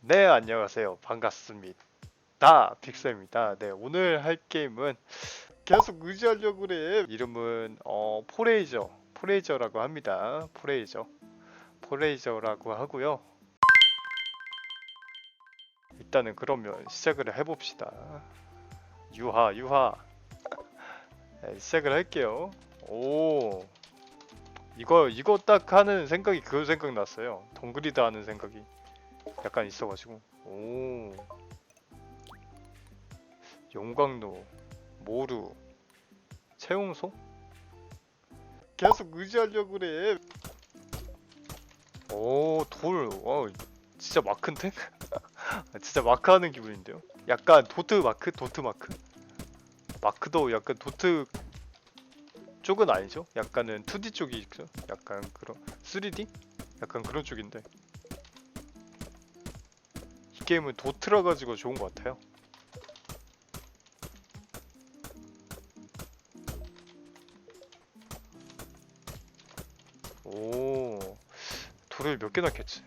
네, 안녕하세요. 반갑습니다. 픽셀입니다. 네, 오늘 할 게임은 계속 의지하려고 그래. 이름은 어, 포레이저. 포레이저라고 합니다. 포레이저. 포레이저라고 하고요. 일단은 그러면 시작을 해봅시다. 유하, 유하. 네, 시작을 할게요. 오. 이거, 이거 딱 하는 생각이 그 생각 났어요. 동그리드 하는 생각이. 약간 있어가지고 오 용광로 모루 채용소 계속 의지하려고 그래 오 돌 와 진짜 마크인데 진짜 마크 하는 기분인데요 약간 도트 마크 도트 마크 마크도 약간 도트 쪽은 아니죠 약간은 2D 쪽이 있죠 약간 그런 3D 약간 그런 쪽인데 이 게임은 도트라 가지고 좋은 것 같아요. 오, 돌을 몇 개나 캤지?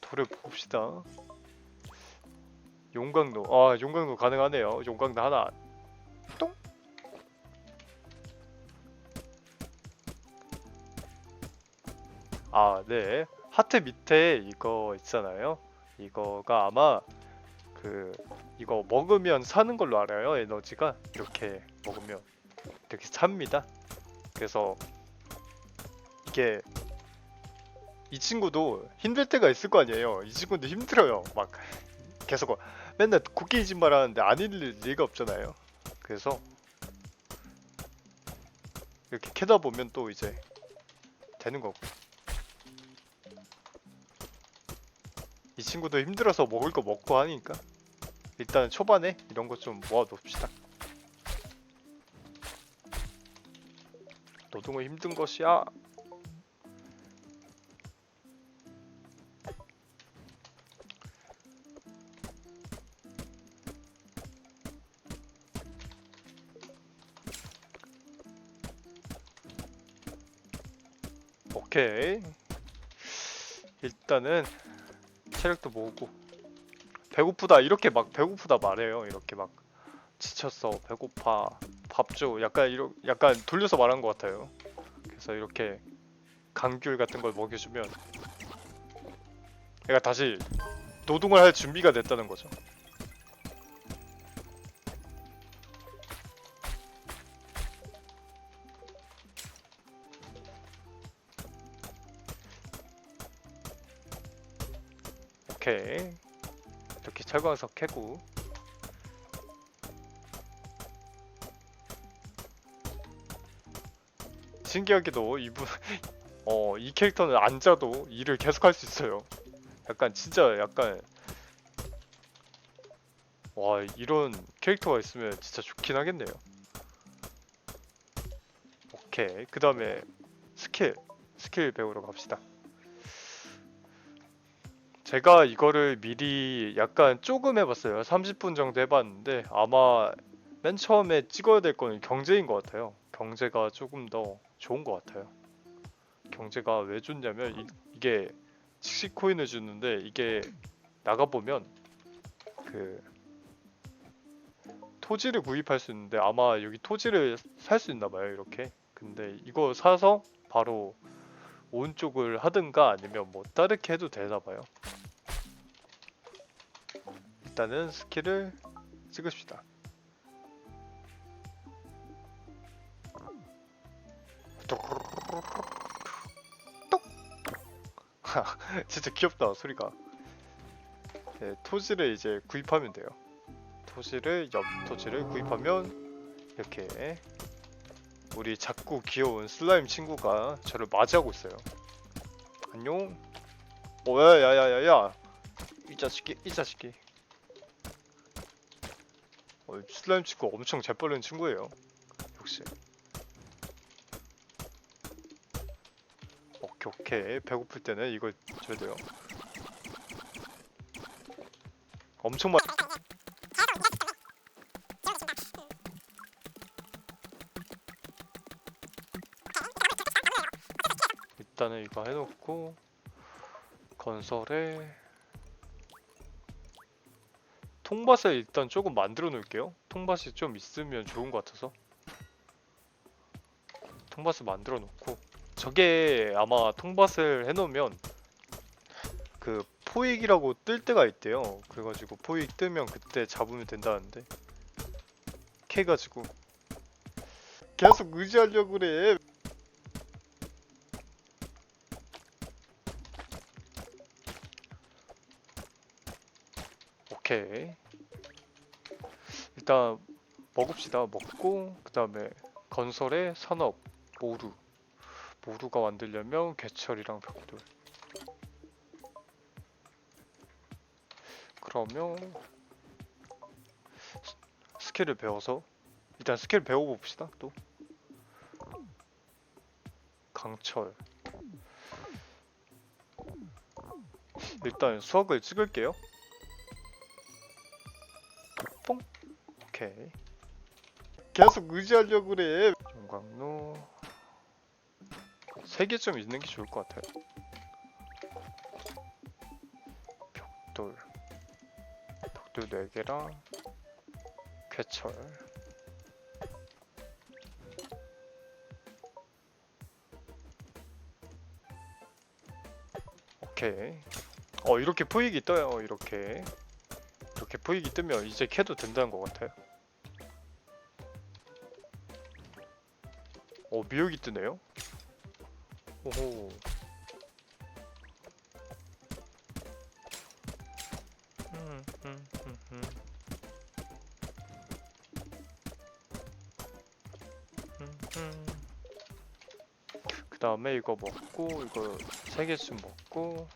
돌을 봅시다. 용광로, 아 용광로 가능하네요. 용광로 하나, 똥. 아, 네. 하트 밑에 이거 있잖아요. 이거가 아마 그 이거 먹으면 사는 걸로 알아요 에너지가 이렇게 먹으면 이렇게 삽니다 그래서 이게 이 친구도 힘들 때가 있을 거 아니에요 이 친구도 힘들어요 막 계속 맨날 코끼리짓말 하는데 안 힘들 리가 없잖아요 그래서 이렇게 캐다 보면 또 이제 되는 거고 이 친구도 힘들어서 먹을 거 먹고 하니까 일단 초반에 이런 거 좀 모아 놓읍시다. 노동은 힘든 것이야. 오케이. 일단은 체력도 모으고. 배고프다. 이렇게 막 배고프다 말해요. 이렇게 막 지쳤어. 배고파. 밥 줘. 약간 이러 약간 돌려서 말한 것 같아요. 그래서 이렇게 감귤 같은 걸 먹여주면 얘가 다시 노동을 할 준비가 됐다는 거죠 오케이. 이렇게 철광석 캐고. 신기하게도 이분 어 이 캐릭터는 앉아도 일을 계속 할 수 있어요. 약간 진짜 약간 와 이런 캐릭터가 있으면 진짜 좋긴 하겠네요. 오케이. 그 다음에 스킬 스킬 배우러 갑시다 제가 이거를 미리 약간 조금 해봤어요. 30분 정도 해봤는데 아마 맨 처음에 찍어야 될 거는 경제인 것 같아요. 경제가 조금 더 좋은 것 같아요. 경제가 왜 좋냐면 이, 이게 칙식 코인을 주는데 이게 나가보면 그 토지를 구입할 수 있는데 아마 여기 토지를 살 수 있나 봐요 이렇게 근데 이거 사서 바로 오른쪽을 하든가 아니면 뭐 다르게 해도 되나 봐요 일단은 스킬을 찍읍시다. 똑! 진짜 귀엽다 소리가. 네, 토지를 이제 구입하면 돼요. 토지를 옆 토지를 구입하면 이렇게 우리 작고 귀여운 슬라임 친구가 저를 맞이하고 있어요. 안녕. 오야야야야야 이 자식이 이 자식이. 어, 슬라임 친구 엄청 재빠른 친구예요. 역시. 오케이 오케이 배고플 때는 이걸 줘야 돼요. 엄청 많. 일단은 이거 해놓고 건설에 통밭을 일단 조금 만들어 놓을게요. 통밭이 좀 있으면 좋은 것 같아서 통밭을 만들어 놓고 저게 아마 통밭을 해놓으면 그 포획이라고 뜰 때가 있대요. 그래가지고 포획 뜨면 그때 잡으면 된다는데 캐가지고 계속 의지하려고 그래. 오케이. 일단 먹읍시다. 먹고 그 다음에 건설에 산업 모루 모루가 만들려면 개철이랑 벽돌. 그러면 스- 스킬을 배워서 일단 스킬 배워봅시다. 또 강철. 일단 수학을 찍을게요. 오케이. 계속 의지하려고 그래. 용광로 세 개쯤 있는 게 좋을 것 같아요. 벽돌, 벽돌 네 개랑 쾌철. 오케이. 어 이렇게 포획이 떠요. 이렇게 이렇게 포획이 뜨면 이제 캐도 된다는 것 같아요. 어 미역이 뜨네요. 오호. 음, 음, 음, 음. 음, 음. 그 다음에 이거 먹고 이거 세 개쯤 먹고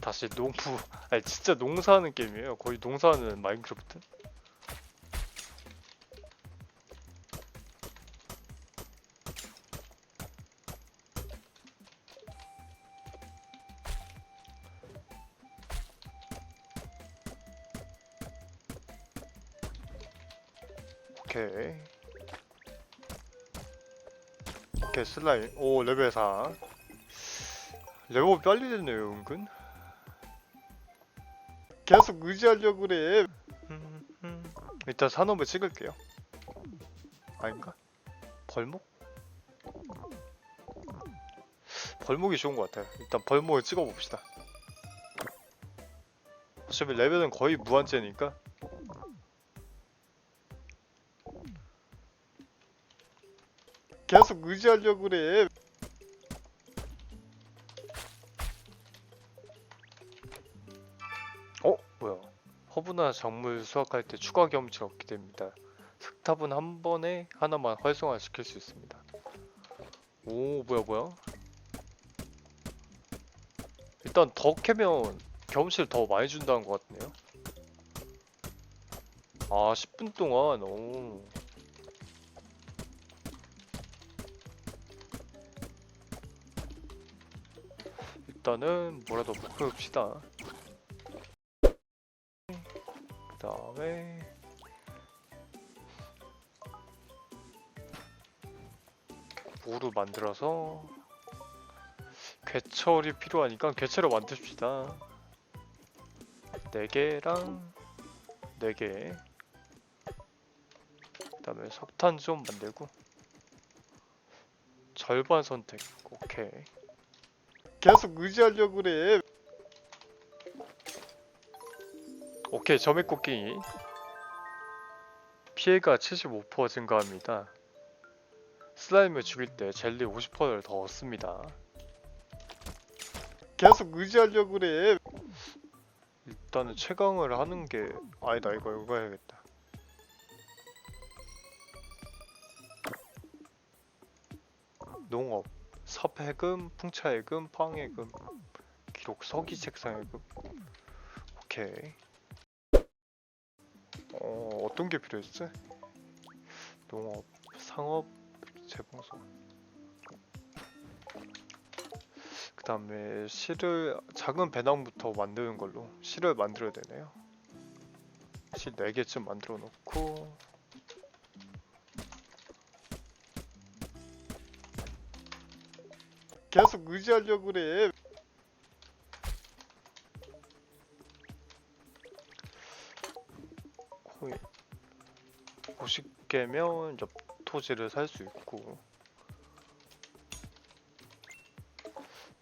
다시 농부 아니 진짜 농사하는 게임이에요 거의 농사하는 마인크래프트 슬라임. 오 레벨 4 레벨 빨리 됐네요 은근. 계속 의지하려고 그래. 일단 산업을 찍을게요. 아닌가? 벌목? 벌목이 좋은 것 같아요. 일단 벌목을 찍어봅시다. 어차피 레벨은 거의 무한제니까 계속 의지하려고 그래. 어? 뭐야? 허브나 작물 수확할 때 추가 경험치를 얻게 됩니다. 흑탑은 한 번에 하나만 활성화 시킬 수 있습니다. 오, 뭐야, 뭐야? 일단 더 캐면 경험치를 더 많이 준다는 것 같네요. 아, 10분 동안, 오. 일단은 뭐라도 먹어봅시다. 그 다음에 무루 만들어서 괴철이 필요하니까 괴철을 만듭시다. 4개랑 4개 그 다음에 석탄 좀 만들고 절반 선택 오케이 계속 의지하려고 그래. 오케이 점액 곡괭이 피해가 75% 증가합니다. 슬라임을 죽일 때 젤리 50%를 더 얻습니다. 계속 의지하려고 그래. 일단은 최강을 하는 게 아니다 이거 이거 해야겠다. 농업 섭해금, 풍차해금, 황해금, 기록 서기 책상해금. 오케이. 어 어떤 게 필요했지? 농업, 상업, 재봉소. 그 다음에 실을 작은 배낭부터 만드는 걸로 실을 만들어야 되네요. 실 4개쯤 만들어 놓고 계속 의지하려고 그래. 거의 50개면 이제 토지를 살 수 있고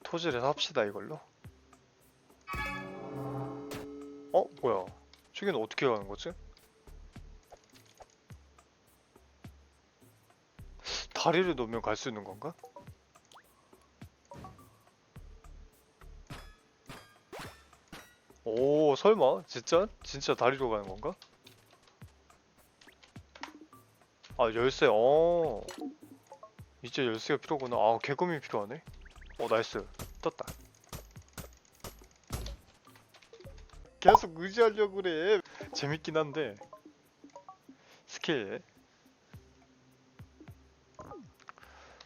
토지를 삽시다 이걸로. 어 뭐야? 저기는 어떻게 가는 거지? 다리를 놓으면 갈 수 있는 건가? 오 설마? 진짜? 진짜 다리로 가는 건가? 아 열쇠. 어. 이제 열쇠가 필요구나. 아 개금이 필요하네. 어 나이스. 떴다. 계속 의지하려고 그래. 재밌긴 한데. 스킬.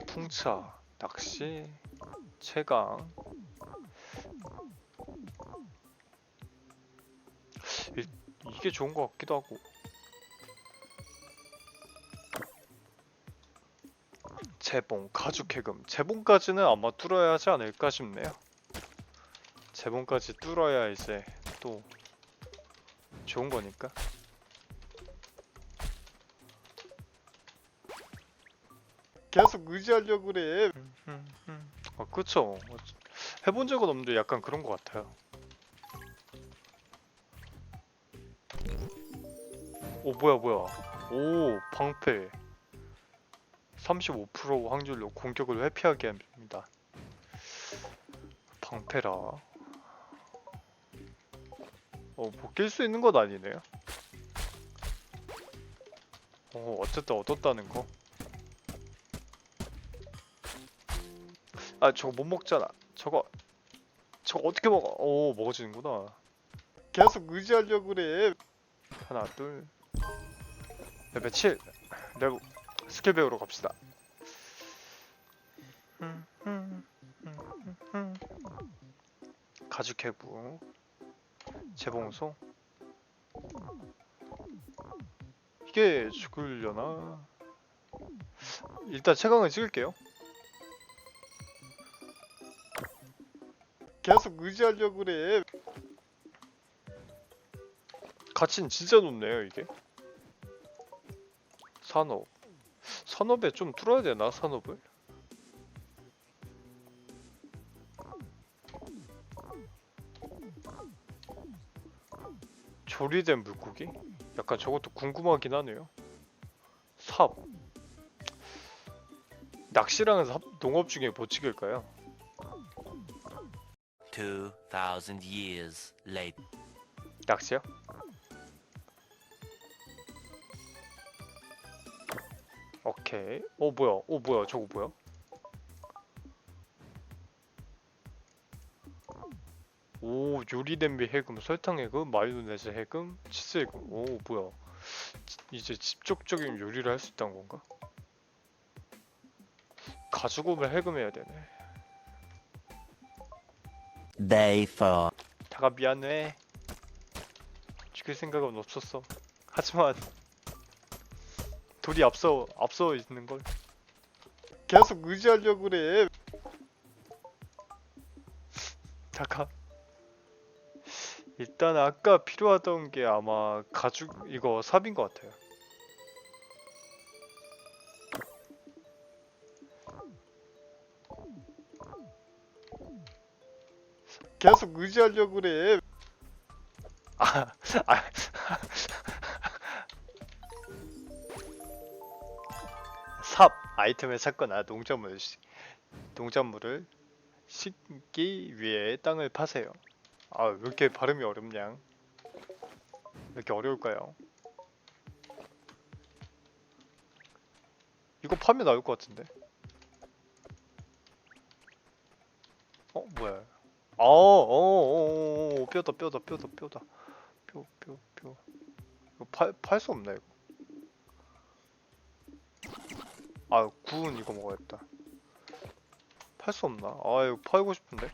풍차 낚시 채강 이, 이게 좋은 것 같기도 하고. 재봉 가죽 해금. 재봉까지는 아마 뚫어야 하지 않을까 싶네요. 재봉까지 뚫어야 이제 또 좋은 거니까. 계속 의지하려고 그래. 아 그쵸. 해본 적은 없는데 약간 그런 것 같아요 오 뭐야 뭐야. 오 방패. 35% 확률로 공격을 회피하게 합니다. 방패라. 어뭐 낄수 있는 건 아니네요? 어 어쨌든 얻었다는 거? 아 저거 못 먹잖아. 저거 저거 어떻게 먹어? 오 먹어지는구나. 계속 의지하려고 그래. 하나 둘 레벨 7 레벨 스킬 배우러 갑시다. 가죽 해부. 재봉소. 이게 죽으려나? 일단 채광을 찍을게요. 계속 의지하려고 그래. 가치는 진짜 높네요 이게 산업 산업에 좀 뚫어야 되나 산업을 조리된 물고기? 약간 저것도 궁금하긴 하네요 삽 낚시랑은 삽, 농업 중에 뭐 찍을까요? 2,000 years later. 낚시요? 오케이. 어 뭐야? 어 뭐야? 저거 뭐야? 오 요리 냄비 해금, 설탕 해금, 마요네즈 해금, 치즈 해금. 오 뭐야? 지- 이제 직접적인 요리를 할 수 있다는 건가? 가죽옷을 해금해야 되네. Day 4. 다가 미안해. 죽일 생각은 없었어. 하지만 돌이 앞서 앞서 있는 걸. 계속 의지하려고 그래. 다가 일단 아까 필요하던 게 아마 가죽 이거 삽인 것 같아요. 계속 의지하려고 그래. 아, 아. 아이템을 찾거나 농작물 시- 농작물을 심기 위해 땅을 파세요. 아, 왜 이렇게 발음이 어렵냐? 왜 이렇게 어려울까요? 이거 파면 나올 것 같은데. 어, 뭐야? 어, 어, 어, 어, 뼈다, 뼈다, 뼈다, 뼈다. 뼈, 뼈, 뼈. 이거 팔, 팔 수 없나, 이거? 아, 구운 이거 먹어야겠다. 팔 수 없나? 아, 이거 팔고 싶은데?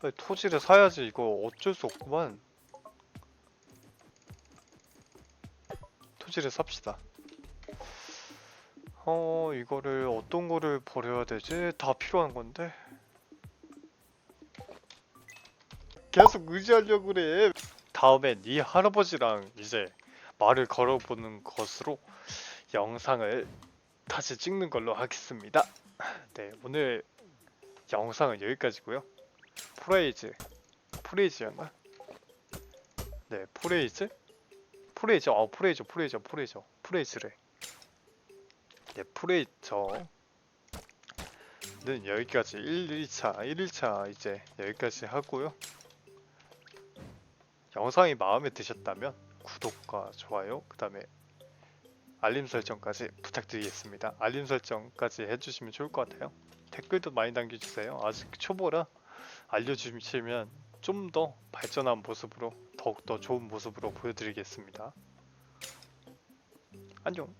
빨리 토지를 사야지, 이거 어쩔 수 없구만. 토지를 삽시다. 어 이거를 어떤 거를 버려야 되지? 다 필요한 건데. 계속 의지하려고 그래. 다음엔 이 할아버지랑 이제 말을 걸어보는 것으로 영상을 다시 찍는 걸로 하겠습니다. 네, 오늘 영상은 여기까지고요. 프레이즈, 프레이즈였나? 네, 프레이즈, 프레이저, 어, 프레이저, 프레이저, 프레이저, 프레이즈래. 네, 프레이저는 여기까지 1, 2차, 1일차 이제 여기까지 하고요. 영상이 마음에 드셨다면 구독과 좋아요 그 다음에 알림 설정까지 부탁드리겠습니다. 알림 설정까지 해주시면 좋을 것 같아요. 댓글도 많이 남겨주세요. 아직 초보라 알려주시면 좀 더 발전한 모습으로 더욱더 좋은 모습으로 보여드리겠습니다. 안녕.